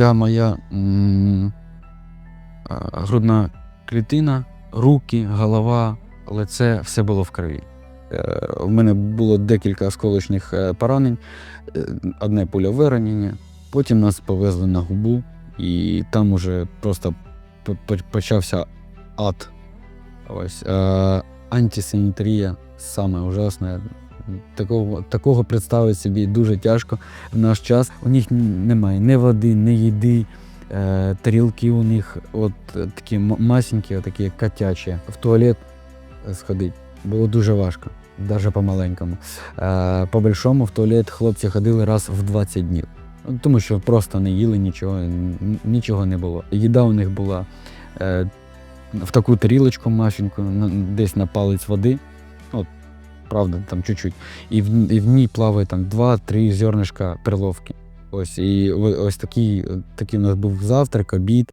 вся моя м, грудна клітина, руки, голова, лице все було в крові. Е, У мене було декілька осколочних е, поранень, е, одне пульове ранення. Потім нас повезли на губу, і там уже просто почався ад. Ось е, антисанітарія саме ужасне. Такого, такого представити собі дуже тяжко в наш час. У них немає ні води, ні їди. Е, тарілки у них от е, такі масенькі, такі котячі. В туалет е, сходити було дуже важко, навіть по-маленькому. Е, по-большому в туалет хлопці ходили раз в 20 днів. Тому що просто не їли нічого, нічого не було. Їда у них була в таку тарілочку масеньку, десь на палець води. Правда, там чуть-чуть. І в, і в ній плаває там 2-3 зернишка перловки. Ось, і ось такий, такий у нас був завтрак, обід.